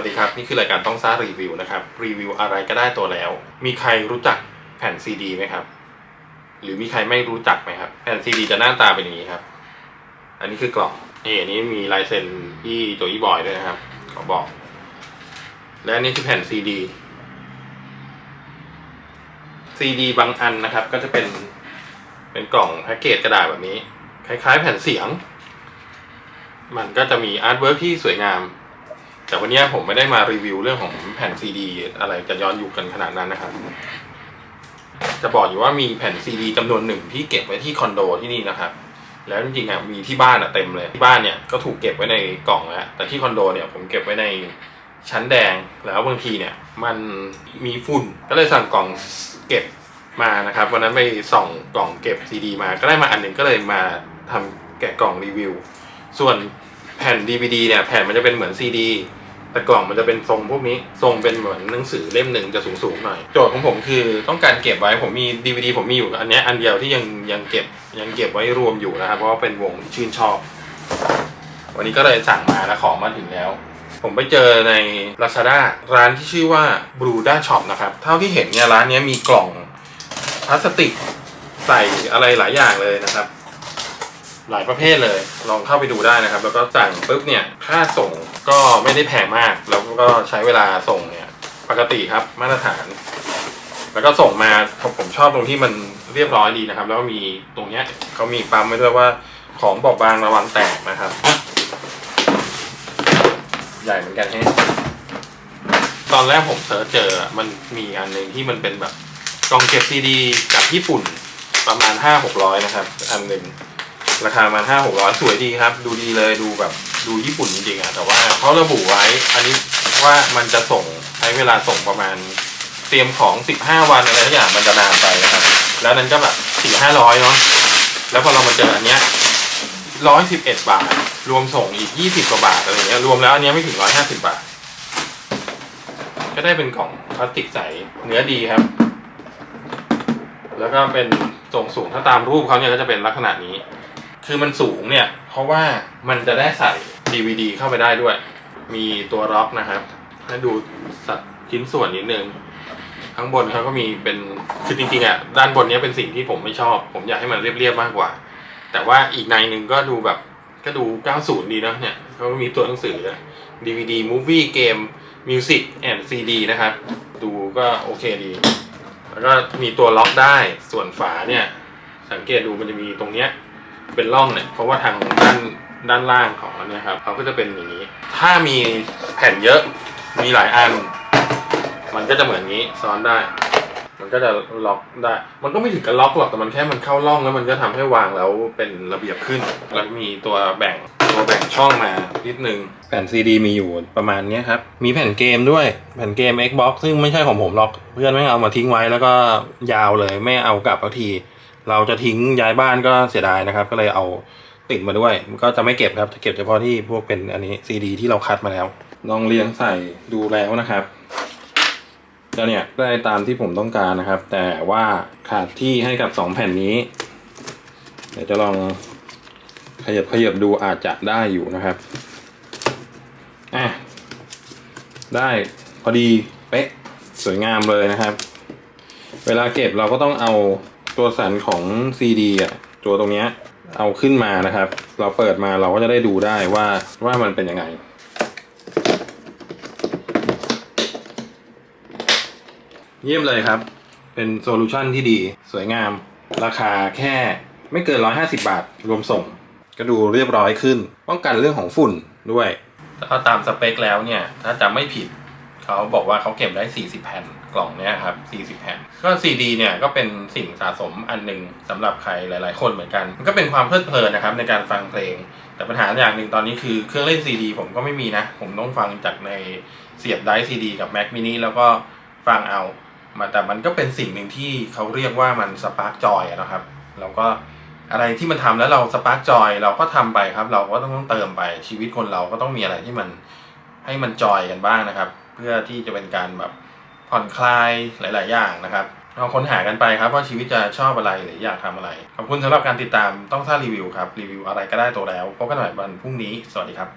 วัสดีครับ นี่คือรายการต้องซ่ารีวิวนะครับ รีวิวอะไรก็ได้ตัวแล้ว มีใครรู้จักแผ่นซีดีไหมครับ หรือมีใครไม่รู้จักไหมครับ แผ่นซีดีจะหน้าตาเป็นอย่างนี้ครับ อันนี้คือกล่องนี่อันนี้มีลายเซ็นพี่โจยี่บอยด้วยนะครับขอบอก และอันนี้คือแผ่นซีดีซีดีบางอันนะครับ ก็จะเป็นเป็นกล่องแพ็กเกจกระดาษแบบนี้ คล้าย ๆ แผ่นเสียง มันก็จะมีอาร์ตเวิร์กที่สวยงาม แต่วันนี้ผมไม่ได้มารีวิวเรื่องของแผ่นซีดีอะไรจะย้อนยุคกันขนาดนั้นนะครับ จะบอกอยู่ว่ามีแผ่นซีดีจำนวนหนึ่งที่เก็บไว้ที่คอนโดที่นี่นะครับ แล้วจริงๆอะมีที่บ้านอะเต็มเลยที่บ้านเนี่ยก็ถูกเก็บไว้ในกล่องแล้วแต่ที่คอนโดเนี่ยผมเก็บไว้ในชั้นแดงแล้วบางทีเนี่ย มันมีฝุ่นก็เลยสั่งกล่องเก็บมานะครับวันนั้นไปส่องกล่องเก็บซีดีมาก็ได้มาอันหนึ่งก็เลยมาทำแกะกล่องรีวิว ส่วนแผ่น DVD เนี่ยแผ่นมันจะเป็นเหมือนซีดี แต่กล่องมันจะเป็นทรงพวกนี้ ทรงเป็นเหมือนหนังสือเล่มหนึ่งจะสูงสูงๆหน่อย โจทย์ของผมคือต้องการเก็บไว้ผมมี DVD ผมมีอยู่อันเนี้ยอันเดียวที่ยังยังเก็บยังเก็บไว้รวมอยู่นะครับเพราะว่าเป็นวงชื่นชอบ วันนี้ก็เลยสั่งมาแล้วของมาถึงแล้ว ผมไปเจอใน Lazada ร้านที่ชื่อว่า Bruda Shop นะครับเท่าที่เห็นเนี่ยร้านนี้มีกล่องพลาสติกใส่อะไรหลายอย่างเลยนะครับ หลายประเภทเลย ลองเข้าไปดูได้นะครับ แล้วก็สั่งปุ๊บเนี่ยค่าส่งก็ไม่ได้แพงมาก แล้วก็ใช้เวลาส่งเนี่ยปกติครับมาตรฐาน แล้วก็ส่งมาผมชอบตรงที่มันเรียบร้อยดีนะครับ แล้วก็มีตรงเนี้ยเขามีปั๊มไว้ด้วยว่าของบอบบางระวังแตกนะครับ ใหญ่เหมือนกันฮะตอนแรกผมเสิร์ชเจอมันมีอันหนึ่งที่มันเป็นแบบกล่องเก็บซีดีจากญี่ปุ่นประมาณห้าหกร้อยนะครับ อันหนึ่ง ราคาประมาห้าหกร้อยสวยดีครับ ดูดีเลยดูแบบดูญี่ปุ่นจริงๆอะแต่ว่าเขาระบุไว้ อันนี้ว่ามันจะส่งใช้เวลาส่งประมาณเตรียมของสิบห้าวันอะไรทุกอย่างมันจะนานไปนะครับ แล้วนั้นก็แบบสี่ห้าร้อยเนาะแล้วพอเรามาเจออันเนี้ยร้อยสิบเอ็ดบาท รวมส่งอีกยี่สิบกว่าบาทอะไรเงี้ยรวมแล้วอันเนี้ยไม่ถึงร้อยห้าสิบบาท ก็ได้เป็นกล่องพลาสติกใสเนื้อดีครับ แล้วก็เป็นทรงสูงถ้าตามรูปเขาเนี่ยก็จะเป็นลักษณะนี้ คือมันสูงเนี่ย เพราะว่ามันจะได้ใส่ DVD เข้าไปได้ด้วย มีตัวล็อกนะครับให้ดูสัดชิ้นส่วนนิดนึงข้างบนเขาก็มีเป็นคือจริงๆอะด้านบนเนี้ยเป็นสิ่งที่ผมไม่ชอบ ผมอยากให้มันเรียบๆมากกว่า แต่ว่าอีกในหนึ่งก็ดูแบบก็ดู 90 ดีนะเนี่ยเขาก็มีตัวหนังสือ DVD Movie Game Music and CD นะครับ ดูก็โอเคดี แล้วก็มีตัวล็อกได้ส่วนฝาเนี่ย สังเกตดูมันจะมีตรงเนี้ย เป็นร่องเนี่ยเพราะว่าทางด้านด้านล่างของอันเนี้ยครับเขาก็จะเป็นอย่างนี้ ถ้ามีแผ่นเยอะมีหลายอัน มันก็จะเหมือนนี้ซ้อนได้ มันก็จะล็อกได้ มันก็ไม่ถึงกับล็อกหรอกแต่มันแค่มันเข้าร่องแล้วมันก็ทำให้วางแล้วเป็นระเบียบขึ้น แล้วมีตัวแบ่งตัวแบ่งช่องมานิดนึงแผ่นซีดีมีอยู่ประมาณนี้ครับ มีแผ่นเกมด้วยแผ่นเกม Xbox ซึ่งไม่ใช่ของผมหรอก เพื่อนไม่เอามาทิ้งไว้แล้วก็ยาวเลยไม่เอากลับสักที เราจะทิ้งย้ายบ้านก็เสียดายนะครับ ก็เลยเอาติดมาด้วยมันก็จะไม่เก็บครับ จะเก็บเฉพาะที่พวกเป็นอันนี้ซีดีที่เราคัดมาแล้วลองเรียงใส่ดูแล้วนะครับก็เนี่ยได้ตามที่ผมต้องการนะครับ แต่ว่าขาดที่ให้กับสองแผ่นนี้ เดี๋ยวจะลองขยับขยับดูอาจจะได้อยู่นะครับอะได้พอดีเป๊ะสวยงามเลยนะครับ เวลาเก็บเราก็ต้องเอา ตัวสันของซีดีอะตัวตรงเนี้ยเอาขึ้นมานะครับ เราเปิดมาเราก็จะได้ดูได้ว่าว่ามันเป็นยังไง เยี่ยมเลยครับ เป็นโซลูชันที่ดีสวยงาม ราคาแค่ไม่เกิน 150 บาท รวมส่ง ก็ดูเรียบร้อยขึ้น ป้องกันเรื่องของฝุ่นด้วยถ้าตามสเปคแล้วเนี่ย ถ้าจำไม่ผิด เขาบอกว่าเขาเก็บได้ 40 แผ่นกล่องเนี้ยครับ 40 แผ่น ก็ซีดีเนี่ยก็เป็นสิ่งสะสมอันหนึ่งสำหรับใครหลาย ๆ คนเหมือนกัน มันก็เป็นความเพลิดเพลินนะครับในการฟังเพลง แต่ปัญหาอย่างหนึ่งตอนนี้คือเครื่องเล่นซีดีผมก็ไม่มีนะ ผมต้องฟังจากในเสียบไดร์ซีดีกับ Mac mini แล้วก็ฟังเอามาแต่มันก็เป็นสิ่งหนึ่งที่เขาเรียกว่ามันสปาร์กจอยนะครับ แล้วก็อะไรที่มันทำแล้วเราสปาร์กจอยเราก็ทำไปครับ เราก็ต้องเติมไปชีวิตคนเราก็ต้องมีอะไรที่มันให้มันจอยกันบ้างนะครับ พื่อที่จะเป็นการแบบผ่อนคลายหลาย ๆ อย่างนะครับลองค้นหากันไปครับว่าชีวิตจะชอบอะไรหรืออยากทำอะไร ขอบคุณสำหรับการติดตามต้องท่ารีวิวครับ รีวิวอะไรก็ได้ตัวแล้วพบกันใหม่วันพรุ่งนี้ สวัสดีครับ